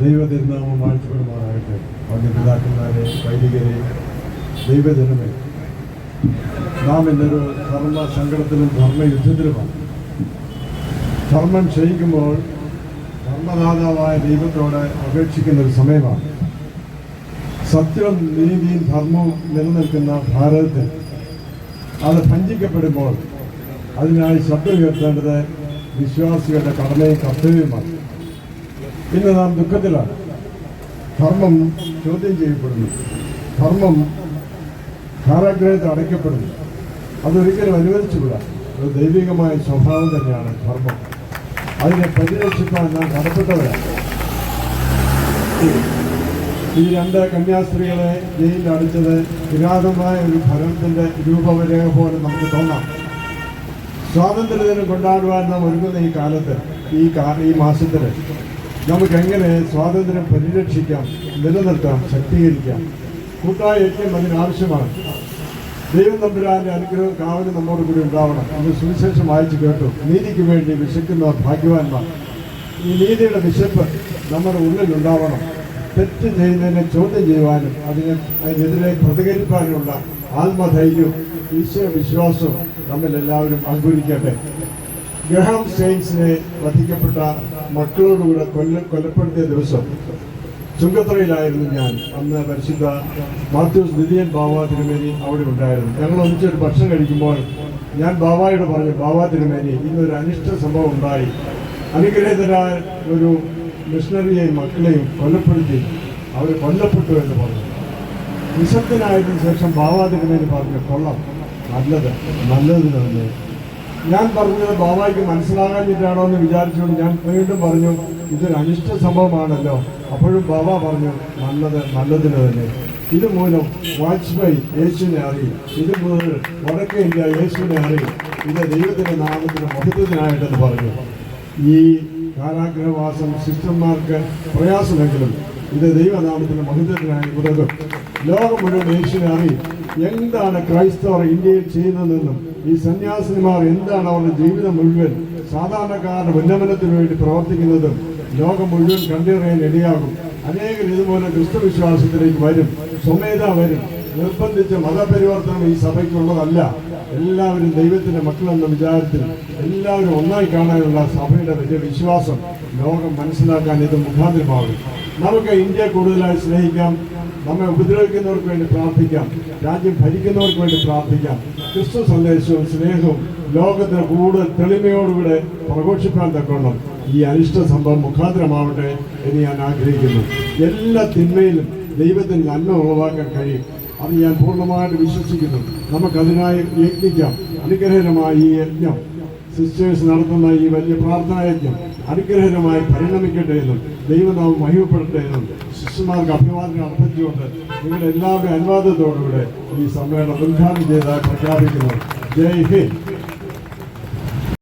ദൈവതിരുനാമം വാഴ്ത്തപ്പെടുമാറാകട്ടെ അവന്റെ പിതാക്കന്മാരെ വൈദികരെ ദൈവജനമേ നാം ഇന്നൊരു ധർമ്മ സങ്കടത്തിലും ധർമ്മയുദ്ധത്തിലുമാണ് ധർമ്മം ക്ഷയിക്കുമ്പോൾ ധർമ്മദാതാവായ ദൈവത്തോട് അപേക്ഷിക്കുന്ന ഒരു സമയമാണ്. സത്യവും നീതിയും ധർമ്മവും നിലനിൽക്കുന്ന ഭാരതത്തിൽ അത് ഭഞ്ചിക്കപ്പെടുമ്പോൾ അതിനായി ശബ്ദം ഉയർത്തേണ്ടത് വിശ്വാസികളുടെ കടമയും കർത്തവ്യവുമാണ്. ഇന്ന് നാം ദുഃഖത്തിലാണ്. ധർമ്മം ചോദ്യം ചെയ്യപ്പെടുന്നു. ധർമ്മം കാരാഗ്രഹത്തിൽ അടയ്ക്കപ്പെടുന്നു. അതൊരിക്കലും അനുവദിച്ചുകൂടാ. ഒരു ദൈവികമായ സ്വഭാവം തന്നെയാണ് ധർമ്മം. അതിനെ പരിരക്ഷിക്കാൻ നാം കടപ്പെട്ടവരാണ്. ഈ രണ്ട് കന്യാസ്ത്രീകളെ ജയിലിൽ അടിച്ചത് കിരാതമായ ഒരു ഭരണത്തിന്റെ രൂപരേഖ പോലെ നമുക്ക് തോന്നാം. സ്വാതന്ത്ര്യദിനം കൊണ്ടാടുവാൻ നാം ഒരുങ്ങുന്ന ഈ കാലത്ത് ഈ ഈ മാസത്തിൽ നമുക്ക് എങ്ങനെ സ്വാതന്ത്ര്യം പരിരക്ഷിക്കാം നിലനിർത്താം ശക്തീകരിക്കാം? കൂട്ടായ ഐക്യം അതിനാവശ്യമാണ് ദൈവം തമ്പുരാന്റെ അനുഗ്രഹം കാവലും നമ്മോട് കൂടി ഉണ്ടാവണം. അത് സുവിശേഷം വായിച്ചു കേട്ടു. നീതിക്ക് വേണ്ടി വിശക്കുന്ന ഭാഗ്യവാന്മാർ. ഈ നീതിയുടെ വിശപ്പ് നമ്മുടെ ഉള്ളിൽ ഉണ്ടാവണം. തെറ്റ് ചെയ്യുന്നതിനെ ചോദ്യം ചെയ്യുവാനും അതിനെ അതിനെതിരെ പ്രതികരിക്കാനുമുള്ള ആത്മധൈര്യവും ഈശ്വര വിശ്വാസവും നമ്മിൽ എല്ലാവരും അങ്കുരിക്കട്ടെ. ഗ്രഹാം സ്റ്റെയിൻസിനെ വധിക്കപ്പെട്ട മക്കളോടുകൂടെ കൊല്ല കൊലപ്പെടുത്തിയ ദിവസം ചുങ്കത്തറയിലായിരുന്നു ഞാൻ. അന്ന് പരിശുദ്ധ മാത്യൂസ് നിധിയൻ ബാബ തിരുമേനി അവിടെ ഉണ്ടായിരുന്നു. ഞങ്ങൾ ഒന്നിച്ചൊരു ഭക്ഷണം കഴിക്കുമ്പോൾ ഞാൻ ബാബായോട് പറഞ്ഞു ബാബ തിരുമേനി ഇന്നൊരു അനിഷ്ട സംഭവം ഉണ്ടായി. അനുഗ്രഹീതരായ ഒരു മിഷണറിയെയും മക്കളെയും കൊല്ലപ്പെടുത്തി അവർ കൊല്ലപ്പെട്ടു എന്ന് പറഞ്ഞു. നിശബ്ദനായതിനു ശേഷം ബാബാ തിരുമേനി പറഞ്ഞു കൊള്ളാം. നല്ലത് നല്ലത് തന്നെ. ഞാൻ പറഞ്ഞത് ബാബായ്ക്ക് മനസ്സിലാകാഞ്ഞിട്ടാണോ എന്ന് വിചാരിച്ചുകൊണ്ട് ഞാൻ വീണ്ടും പറഞ്ഞു ഇതൊരു അനിഷ്ട സംഭവമാണല്ലോ. അപ്പോഴും ബാബ പറഞ്ഞു നല്ലത് നല്ലതിന് തന്നെ. ഇതുമൂലം വാജ്പേയി യേശുവിനെ അറിയും. ഇത് മുതൽ വടക്കേ ഇന്ത്യ യേശുവിനെ അറിയും. ഇത് ദൈവത്തിന്റെ നാമത്തിന് മഹത്വത്തിനായിട്ടെന്ന് പറഞ്ഞു. ഈ കാരാഗ്രഹവാസം സിസ്റ്റർമാർക്ക് പ്രയാസമെങ്കിലും ഇത് ദൈവനാമത്തിന്റെ മഹത്വത്തിനായി ഉതകും ലോകം മുഴുവൻ യേശുവിനെ അറിയും. എന്താണ് ക്രൈസ്തവർ ഇന്ത്യയിൽ ചെയ്യുന്നതെന്നും ഈ സന്യാസിനിമാർ എന്താണ് അവരുടെ ജീവിതം മുഴുവൻ സാധാരണക്കാരുടെ ഉന്നമനത്തിന് വേണ്ടി പ്രവർത്തിക്കുന്നതും ലോകം മുഴുവൻ കണ്ടറിയാൻ ഇടയാകും. അനേകർ ഇതുപോലെ ക്രിസ്തുവിശ്വാസത്തിലേക്ക് വരും സ്വമേധ വരും. നിർബന്ധിച്ച മതപരിവർത്തനം ഈ സഭയ്ക്കുള്ളതല്ല. എല്ലാവരും ദൈവത്തിന്റെ മക്കളെന്ന വിചാരത്തിൽ എല്ലാവരും ഒന്നായി കാണാനുള്ള സഭയുടെ വലിയ വിശ്വാസം ലോകം മനസ്സിലാക്കാൻ ഇത് മുഖാന്തരമാകും. നമുക്ക് ഇന്ത്യ കൂടുതലായി സ്നേഹിക്കാം. നമ്മെ ഉപദ്രവിക്കുന്നവർക്ക് വേണ്ടി പ്രാർത്ഥിക്കാം. രാജ്യം ഭരിക്കുന്നവർക്ക് വേണ്ടി പ്രാർത്ഥിക്കാം. ക്രിസ്തു സന്ദേശവും സ്നേഹവും ലോകത്തെ കൂടുതൽ തെളിമയോടുകൂടെ പ്രഘോഷിപ്പാൻ തക്കോണം ഈ അനിഷ്ട സംഭവം മുഖാന്തരമാവട്ടെ എന്ന് ഞാൻ ആഗ്രഹിക്കുന്നു. എല്ലാ തിന്മയിലും ദൈവത്തിന് നന്മ ഉളവാക്കാൻ കഴിയും. അത് ഞാൻ പൂർണമായിട്ട് വിശ്വസിക്കുന്നു. നമുക്കതിനായി യജ്ഞിക്കാം അനുഗ്രഹകരമായ ഈ യജ്ഞം. സിസ്റ്റേഴ്സ് നടത്തുന്ന ഈ വലിയ പ്രാർത്ഥനാ യജ്ഞം. അനുഗ്രഹകരമായി പരിണമിക്കട്ടെ എന്നും ദൈവനാമം മഹിമപ്പെടട്ടെ എന്നും ശിഷ്യന്മാർക്ക് അഭിവാദനം അർപ്പിച്ചുകൊണ്ട് നിങ്ങളുടെ എല്ലാവരുടെയും അനുവാദത്തോടുകൂടെ ഈ സമ്മേളനം ഉദ്ഘാടനം ചെയ്തായി പ്രഖ്യാപിക്കുന്നു. ജയ് ഹിന്ദ്.